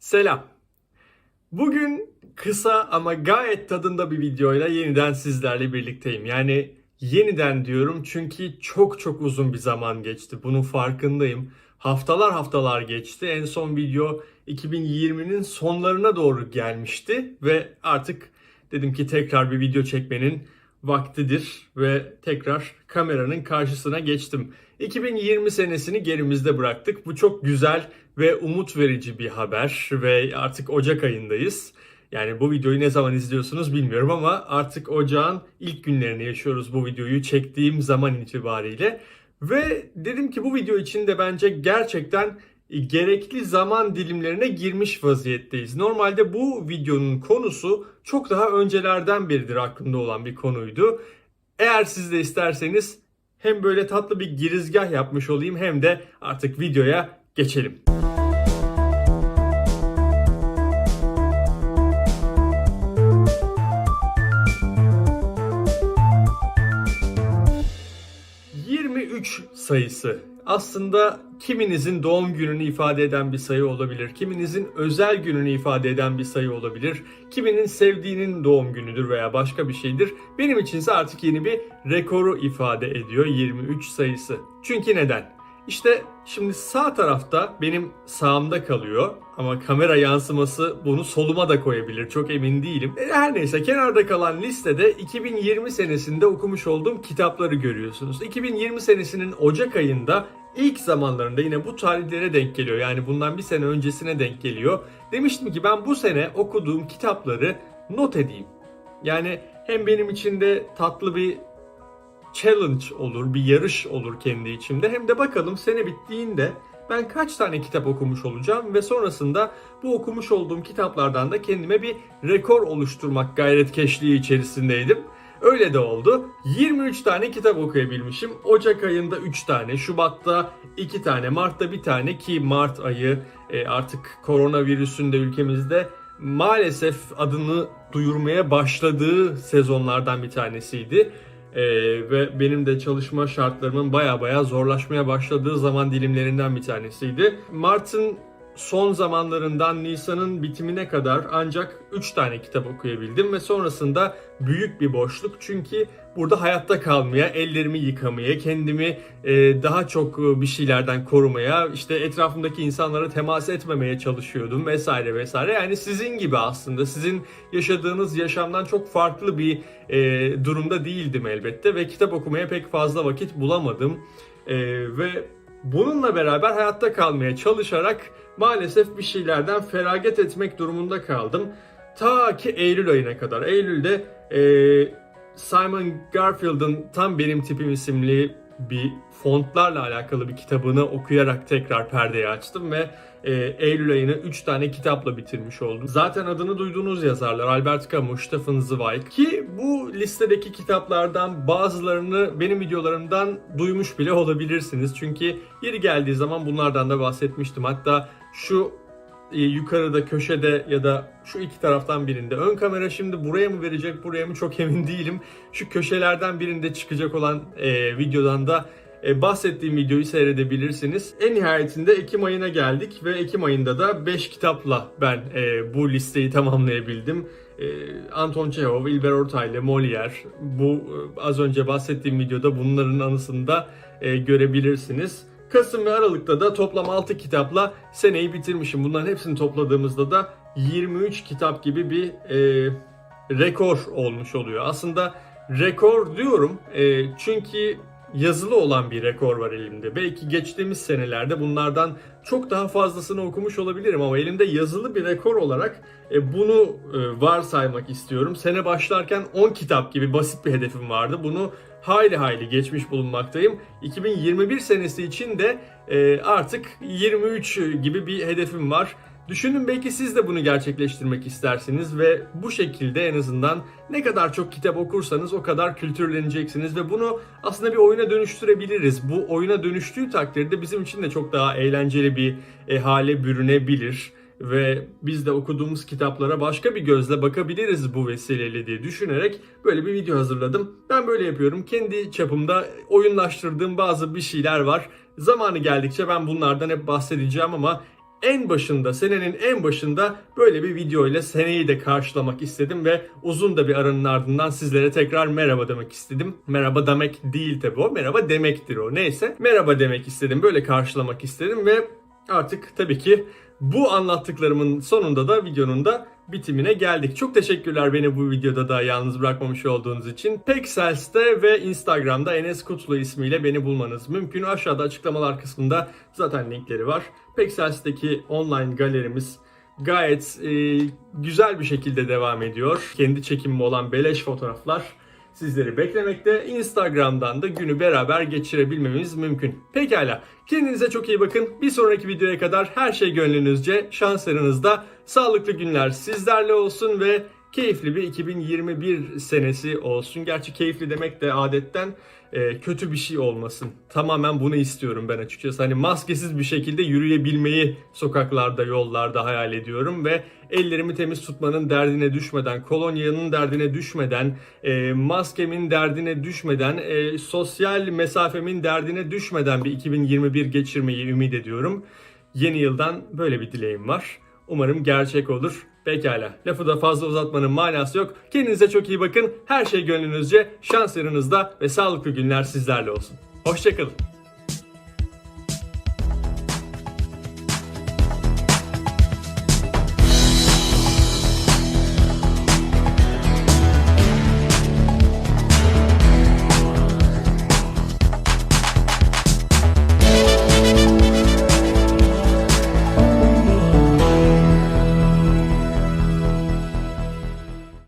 Selam. Bugün kısa ama gayet tadında bir videoyla yeniden sizlerle birlikteyim. Yani yeniden diyorum çünkü çok çok uzun bir zaman geçti. Bunun farkındayım. Haftalar haftalar geçti. En son video 2020'nin sonlarına doğru gelmişti ve artık dedim ki tekrar bir video çekmenin vaktidir ve tekrar kameranın karşısına geçtim. 2020 senesini gerimizde bıraktık. Bu çok güzel ve umut verici bir haber ve artık Ocak ayındayız. Yani bu videoyu ne zaman izliyorsunuz bilmiyorum ama artık ocağın ilk günlerini yaşıyoruz bu videoyu çektiğim zaman itibariyle. Ve dedim ki bu video için de bence gerçekten gerekli zaman dilimlerine girmiş vaziyetteyiz. Normalde bu videonun konusu çok daha öncelerden beridir aklımda olan bir konuydu. Eğer siz de isterseniz hem böyle tatlı bir girizgah yapmış olayım hem de artık videoya geçelim. ...23 sayısı aslında kiminizin doğum gününü ifade eden bir sayı olabilir. Kiminizin özel gününü ifade eden bir sayı olabilir. Kiminin sevdiğinin doğum günüdür veya başka bir şeydir. Benim içinse artık yeni bir rekoru ifade ediyor 23 sayısı. Çünkü neden? İşte şimdi sağ tarafta benim sağımda kalıyor ama kamera yansıması bunu soluma da koyabilir çok emin değilim. E, Her neyse kenarda kalan listede 2020 senesinde okumuş olduğum kitapları görüyorsunuz. 2020 senesinin Ocak ayında ilk zamanlarında yine bu tarihlere denk geliyor. Yani bundan bir sene öncesine denk geliyor. Demiştim ki ben bu sene okuduğum kitapları not edeyim. Yani hem benim için de tatlı bir challenge olur, bir yarış olur kendi içimde. Hem de bakalım sene bittiğinde ben kaç tane kitap okumuş olacağım ve sonrasında bu okumuş olduğum kitaplardan da kendime bir rekor oluşturmak gayretkeşliği içerisindeydim. Öyle de oldu. 23 tane kitap okuyabilmişim. Ocak ayında 3 tane, Şubat'ta 2 tane, Mart'ta 1 tane ki Mart ayı e, artık koronavirüsün de ülkemizde maalesef adını duyurmaya başladığı sezonlardan bir tanesiydi. Ee, ve benim de çalışma şartlarımın baya baya zorlaşmaya başladığı zaman dilimlerinden bir tanesiydi. Mart'ın son zamanlarından Nisan'ın bitimine kadar ancak 3 tane kitap okuyabildim ve sonrasında büyük bir boşluk çünkü burada hayatta kalmaya, ellerimi yıkamaya, kendimi e, daha çok bir şeylerden korumaya, işte etrafımdaki insanlara temas etmemeye çalışıyordum vesaire vesaire. Yani sizin gibi aslında sizin yaşadığınız yaşamdan çok farklı bir e, durumda değildim elbette ve kitap okumaya pek fazla vakit bulamadım. E, ve bununla beraber hayatta kalmaya çalışarak maalesef bir şeylerden feragat etmek durumunda kaldım. Ta ki Eylül ayına kadar. Eylül'de e, Simon Garfield'ın Tam Benim Tipim isimli bir fontlarla alakalı bir kitabını okuyarak tekrar perdeyi açtım ve e, Eylül ayını 3 tane kitapla bitirmiş oldum. Zaten adını duyduğunuz yazarlar Albert Camus, Stefan Zweig ki bu listedeki kitaplardan bazılarını benim videolarımdan duymuş bile olabilirsiniz. Çünkü yeri geldiği zaman bunlardan da bahsetmiştim. Hatta şu yukarıda köşede ya da şu iki taraftan birinde ön kamera şimdi buraya mı verecek buraya mı çok emin değilim. Şu köşelerden birinde çıkacak olan e, videodan da e, bahsettiğim videoyu seyredebilirsiniz. En nihayetinde Ekim ayına geldik ve Ekim ayında da 5 kitapla ben e, bu listeyi tamamlayabildim. E, Anton Çehov, İlber Ortaylı, Molière bu e, az önce bahsettiğim videoda bunların anısında e, görebilirsiniz. Kasım ve Aralık'ta da toplam 6 kitapla seneyi bitirmişim. Bunların hepsini topladığımızda da 23 kitap gibi bir e, rekor olmuş oluyor. Aslında rekor diyorum e, çünkü yazılı olan bir rekor var elimde. Belki geçtiğimiz senelerde bunlardan çok daha fazlasını okumuş olabilirim ama elimde yazılı bir rekor olarak e, bunu e, varsaymak istiyorum. Sene başlarken 10 kitap gibi basit bir hedefim vardı. Bunu hayli hayli geçmiş bulunmaktayım. 2021 senesi için de e, artık 23 gibi bir hedefim var. Düşünün belki siz de bunu gerçekleştirmek istersiniz ve bu şekilde en azından ne kadar çok kitap okursanız o kadar kültürleneceksiniz ve bunu aslında bir oyuna dönüştürebiliriz. Bu oyuna dönüştüğü takdirde bizim için de çok daha eğlenceli bir e, hale bürünebilir ve biz de okuduğumuz kitaplara başka bir gözle bakabiliriz bu vesileyle diye düşünerek böyle bir video hazırladım. Ben böyle yapıyorum. Kendi çapımda oyunlaştırdığım bazı bir şeyler var. Zamanı geldikçe ben bunlardan hep bahsedeceğim ama en başında, senenin en başında böyle bir video ile seneyi de karşılamak istedim ve uzun da bir aranın ardından sizlere tekrar merhaba demek istedim. Merhaba demek değil tabi o, merhaba demektir o. Neyse, merhaba demek istedim, böyle karşılamak istedim ve artık tabii ki bu anlattıklarımın sonunda da videonun da bitimine geldik. Çok teşekkürler beni bu videoda da yalnız bırakmamış olduğunuz için. Pexels'te ve Instagram'da Enes Kutlu ismiyle beni bulmanız mümkün. Aşağıda açıklamalar kısmında zaten linkleri var. Pexels'teki online galerimiz gayet e, güzel bir şekilde devam ediyor. Kendi çekimim olan beleş fotoğraflar sizleri beklemekte. Instagram'dan da günü beraber geçirebilmemiz mümkün. Pekala. Kendinize çok iyi bakın. Bir sonraki videoya kadar her şey gönlünüzce, şanslarınızda. Sağlıklı günler sizlerle olsun ve keyifli bir 2021 senesi olsun. Gerçi keyifli demek de adetten e, kötü bir şey olmasın. Tamamen bunu istiyorum ben açıkçası. Hani maskesiz bir şekilde yürüyebilmeyi sokaklarda, yollarda hayal ediyorum ve ellerimi temiz tutmanın derdine düşmeden, kolonyanın derdine düşmeden, e, maskemin derdine düşmeden, e, sosyal mesafemin derdine düşmeden bir 2021 geçirmeyi ümit ediyorum. Yeni yıldan böyle bir dileğim var. Umarım gerçek olur. Pekala. Lafı da fazla uzatmanın manası yok. Kendinize çok iyi bakın. Her şey gönlünüzce, şans yanınızda ve sağlıklı günler sizlerle olsun. Hoşçakalın.